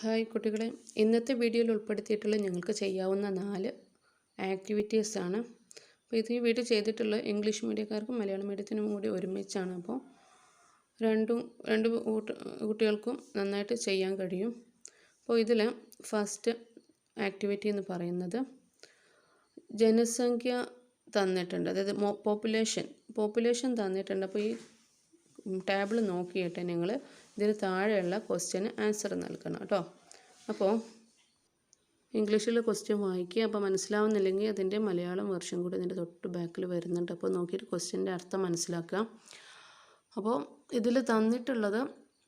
Hi കുട്ടികളെ. ഇന്നത്തെ വീഡിയോയിൽ ഉൾപ്പെടുത്തിയിട്ടുള്ള ഞങ്ങൾക്ക് ചെയ്യാവുന്ന നാല് ആക്ടിവിറ്റീസാണ് അപ്പോൾ ഇത് ഈ വീഡിയോ ചെയ്തിട്ടുള്ള ഇംഗ്ലീഷ് മീഡിയക്കാർക്കും മലയാളം മീഡിയത്തിനും കൂടി ഒരുമിച്ചാണ്. അപ്പോൾ രണ്ടും രണ്ട് കുട്ടികൾക്കും നന്നായിട്ട് ചെയ്യാൻ കഴിയും. അപ്പോൾ ഇതിൽ ഫസ്റ്റ് ആക്ടിവിറ്റി എന്ന് പറയുന്നത് ജനസംഖ്യ തന്നിട്ടുണ്ട്. അതായത് പോപ്പുലേഷൻ പോപ്പുലേഷൻ തന്നിട്ടുണ്ട്. അപ്പോൾ ഈ ടാബിൾ നോക്കിയിട്ട് നിങ്ങൾ ഇതിന് താഴെയുള്ള ക്വസ്റ്റ്യന് ആൻസർ നൽകണം കേട്ടോ. അപ്പോൾ ഇംഗ്ലീഷിൽ ക്വസ്റ്റ്യൻ വായിക്കുക. അപ്പോൾ മനസ്സിലാവുന്നില്ലെങ്കിൽ അതിന്റെ മലയാളം വെർഷൻ കൂടി ഇതിന്റെ തൊട്ട് ബാക്കിൽ വരുന്നുണ്ട്. അപ്പോൾ നോക്കിയിട്ട് ക്വസ്റ്റ്യന്റെ അർത്ഥം മനസ്സിലാക്കുക. അപ്പോൾ ഇതിൽ തന്നിട്ടുള്ളത്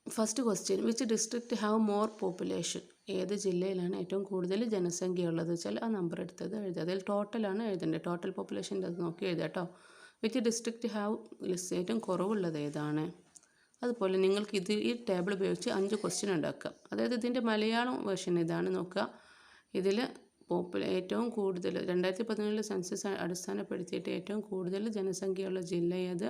first question which district have more population ഏത് ജില്ലയിലാണ് ഏറ്റവും കൂടുതൽ ജനസംഖ്യ ഉള്ളത് വെച്ചാൽ ആ നമ്പർ എടുത്തത് എഴുതുക അതിൽ ടോട്ടലാണ് എഴുതേണ്ടത് ടോട്ടൽ പോപ്പുലേഷന്റെ അത് നോക്കി എഴുതുക കേട്ടോ. വിച്ച് ഡിസ്ട്രിക്റ്റ് ഹാവ് ഏറ്റവും കുറവുള്ളത് ഏതാണ്? അതുപോലെ നിങ്ങൾക്ക് ഇത് ഈ ടേബിൾ ഉപയോഗിച്ച് അഞ്ച് ക്വസ്റ്റ്യൻ ഉണ്ടാക്കാം. അതായത് ഇതിന്റെ മലയാളം വേർഷൻ ഇതാണ് നോക്കുക. ഇതിൽ പോപ്പുലർ ഏറ്റവും കൂടുതൽ രണ്ടായിരത്തി പതിനേഴിൽ സെൻസസ് അടിസ്ഥാനപ്പെടുത്തിയിട്ട് ഏറ്റവും കൂടുതൽ ജനസംഖ്യയുള്ള ജില്ല ഏത്?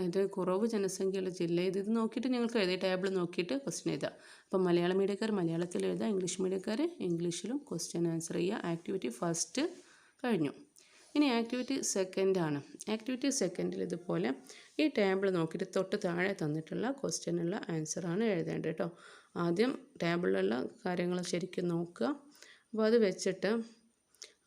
അത് കുറവ് ജനസംഖ്യയുള്ള ജില്ല ഏത്? ഇത് നോക്കിയിട്ട് നിങ്ങൾക്ക് എഴുതി ടേബിൾ നോക്കിയിട്ട് ക്വസ്റ്റ്യൻ എഴുതാം അപ്പം മലയാള മീഡിയക്കാർ മലയാളത്തിൽ എഴുതാം ഇംഗ്ലീഷ് മീഡിയക്കാർ ഇംഗ്ലീഷിലും ക്വസ്റ്റ്യൻ ആൻസർ ചെയ്യുക. ആക്ടിവിറ്റി ഫസ്റ്റ് കഴിഞ്ഞു. ഇനി ആക്ടിവിറ്റി സെക്കൻഡാണ് ആക്ടിവിറ്റി സെക്കൻഡിൽ ഇതുപോലെ ഈ ടേബിൾ നോക്കിയിട്ട് തൊട്ട് താഴെ തന്നിട്ടുള്ള ക്വസ്റ്റ്യനുള്ള ആൻസറാണ് എഴുതേണ്ടത് കേട്ടോ. ആദ്യം ടേബിളിലുള്ള കാര്യങ്ങൾ ശരിക്കും നോക്കുക. അപ്പോൾ അത് വെച്ചിട്ട്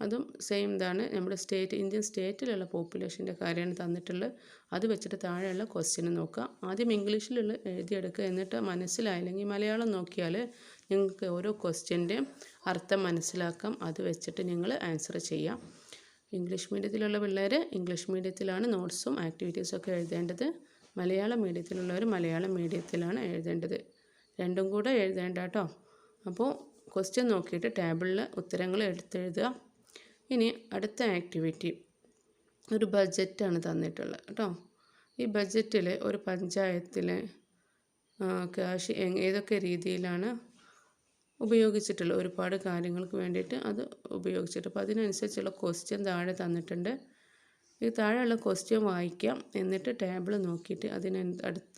അതും സെയിം ഇതാണ്. നമ്മുടെ സ്റ്റേറ്റ് ഇന്ത്യൻ സ്റ്റേറ്റിലുള്ള പോപ്പുലേഷന്റെ കാര്യമാണ് തന്നിട്ടുള്ളത് അത് വെച്ചിട്ട് താഴെയുള്ള ക്വസ്റ്റ്യൻ നോക്കുക. ആദ്യം ഇംഗ്ലീഷിലുള്ള എഴുതിയെടുക്കുക. എന്നിട്ട് മനസ്സിലായില്ലെങ്കിൽ മലയാളം നോക്കിയാൽ നിങ്ങൾക്ക് ഓരോ ക്വസ്റ്റ്യന്റെയും അർത്ഥം മനസ്സിലാക്കാം. അത് വെച്ചിട്ട് നിങ്ങൾ ആൻസർ ചെയ്യാം. ഇംഗ്ലീഷ് മീഡിയത്തിലുള്ള പിള്ളേർ ഇംഗ്ലീഷ് മീഡിയത്തിലാണ് നോട്ട്സും ആക്ടിവിറ്റീസും ഒക്കെ എഴുതേണ്ടത്. മലയാളം മീഡിയത്തിലുള്ളവർ മലയാളം മീഡിയത്തിലാണ് എഴുതേണ്ടത്. രണ്ടും കൂടെ എഴുതേണ്ട കേട്ടോ അപ്പോൾ ക്വസ്റ്റ്യൻ നോക്കിയിട്ട് ടേബിളിൽ ഉത്തരങ്ങൾ എടുത്തെഴുതുക. ഇനി അടുത്ത ആക്ടിവിറ്റി ഒരു ബഡ്ജറ്റാണ് തന്നിട്ടുള്ളത് കേട്ടോ ഈ ബഡ്ജറ്റിൽ ഒരു പഞ്ചായത്തിലെ ക്യാഷ് ഏതൊക്കെ രീതിയിലാണ് ഉപയോഗിച്ചിട്ടുള്ളത് ഒരുപാട് കാര്യങ്ങൾക്ക് വേണ്ടിയിട്ട് അത് ഉപയോഗിച്ചിട്ട്. അപ്പോൾ അതിനനുസരിച്ചുള്ള ക്വസ്റ്റ്യൻ താഴെ തന്നിട്ടുണ്ട്. ഈ താഴെയുള്ള ക്വസ്റ്റ്യൻ വായിക്കാം. എന്നിട്ട് ടേബിൾ നോക്കിയിട്ട് അതിന്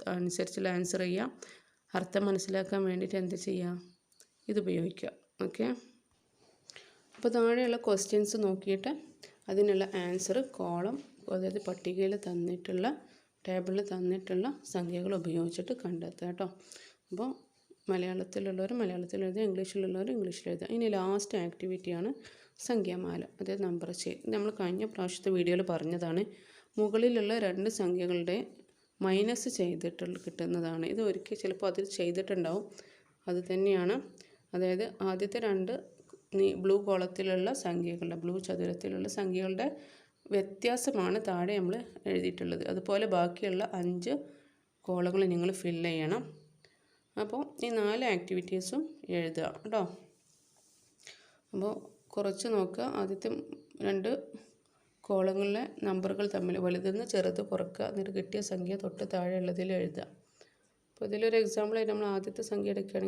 അനുസരിച്ചുള്ള ആൻസർ ചെയ്യാം. അർത്ഥം മനസ്സിലാക്കാൻ വേണ്ടിയിട്ട് എന്ത് ചെയ്യാം? ഇത് ഉപയോഗിക്കുക ഓക്കെ അപ്പോൾ താഴെയുള്ള ക്വസ്റ്റ്യൻസ് നോക്കിയിട്ട് അതിനുള്ള ആൻസർ കോളം അതായത് പട്ടികയിൽ തന്നിട്ടുള്ള ടേബിളിൽ തന്നിട്ടുള്ള സംഖ്യകൾ ഉപയോഗിച്ചിട്ട് കണ്ടെത്തുക കേട്ടോ. അപ്പോൾ മലയാളത്തിലുള്ളവർ മലയാളത്തിൽ എഴുതുക ഇംഗ്ലീഷിലുള്ളവർ ഇംഗ്ലീഷിൽ എഴുതുക ഇനി ലാസ്റ്റ് ആക്ടിവിറ്റിയാണ് സംഖ്യാമാല. അതായത് നമ്പർ ചെയ്ത് നമ്മൾ കഴിഞ്ഞ പ്രാവശ്യത്തെ വീഡിയോയിൽ പറഞ്ഞതാണ്. മുകളിലുള്ള രണ്ട് സംഖ്യകളുടെ മൈനസ് ചെയ്തിട്ട് കിട്ടുന്നതാണ്. ഇത് ഒരിക്കൽ ചിലപ്പോൾ അതിൽ ചെയ്തിട്ടുണ്ടാവും. അത് തന്നെയാണ്. അതായത് ആദ്യത്തെ രണ്ട് ബ്ലൂ കോളത്തിലുള്ള സംഖ്യകളുടെ ബ്ലൂ ചതുരത്തിലുള്ള സംഖ്യകളുടെ വ്യത്യാസമാണ് താഴെ നമ്മൾ എഴുതിയിട്ടുള്ളത്. അതുപോലെ ബാക്കിയുള്ള അഞ്ച് കോളങ്ങൾ നിങ്ങൾ ഫില്ല് ചെയ്യണം. അപ്പോൾ ഈ നാല് ആക്ടിവിറ്റീസും എഴുതുക കേട്ടോ. അപ്പോൾ കുറച്ച് നോക്കുക. ആദ്യത്തെ രണ്ട് കോളങ്ങളിലെ നമ്പറുകൾ തമ്മിൽ വലുതെന്ന് ചെറുത് കുറക്കുക. എന്നിട്ട് കിട്ടിയ സംഖ്യ തൊട്ട് താഴെ ഉള്ളതിൽ എഴുതുക. അപ്പോൾ ഇതിലൊരു എക്സാമ്പിളായിട്ട് നമ്മൾ ആദ്യത്തെ സംഖ്യ എടുക്കുകയാണെങ്കിൽ